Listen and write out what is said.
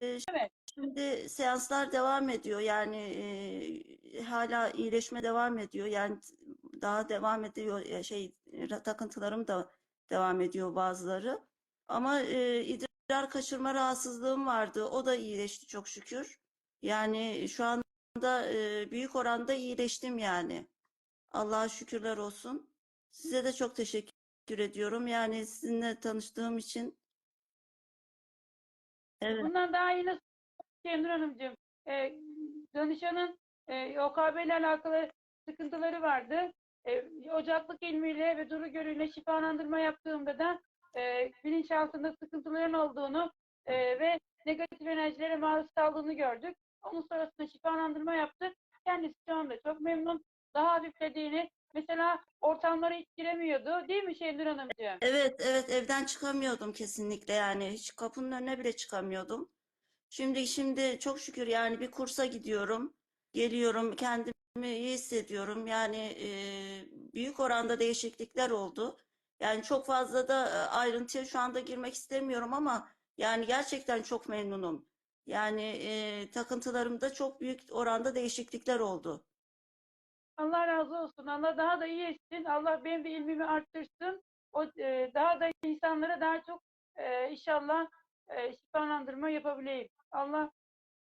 Evet. Şimdi seanslar devam ediyor. Yani e, hala iyileşme devam ediyor. Yani daha devam ediyor. Şey takıntılarım da devam ediyor bazıları. Ama e, idrar kaçırma rahatsızlığım vardı. O da iyileşti çok şükür. Yani şu anda e, büyük oranda iyileştim yani. Allah'a şükürler olsun. Size de çok teşekkür ediyorum. Yani sizinle tanıştığım için. Evet. Bundan daha iyi nasıl Şenur Hanımcığım? E, danışanın e, OKB ile alakalı sıkıntıları vardı. E, ocaklık ilmiyle ve duru görüyle şifalandırma yaptığımda da e, bilinçaltında sıkıntıların olduğunu e, ve negatif enerjilere maruz kaldığını gördük. Onun sonrasında şifalandırma yaptık. Kendisi şu anda çok memnun. Daha hafiflediğini, mesela ortamlara hiç giremiyordu. Değil mi Şenur Hanımcığım? Evet, evet evden çıkamıyordum kesinlikle yani hiç kapının önüne bile çıkamıyordum. Şimdi şimdi çok şükür yani bir kursa gidiyorum, geliyorum, kendimi iyi hissediyorum. Yani e, büyük oranda değişiklikler oldu. Yani çok fazla da e, ayrıntıya şu anda girmek istemiyorum ama yani gerçekten çok memnunum. Yani e, takıntılarımda çok büyük oranda değişiklikler oldu. Allah razı olsun. Allah daha da iyi etsin. Allah benim de ilmimi arttırsın. O e, daha da insanlara daha çok e, inşallah e, şifalandırma yapabileyim. Allah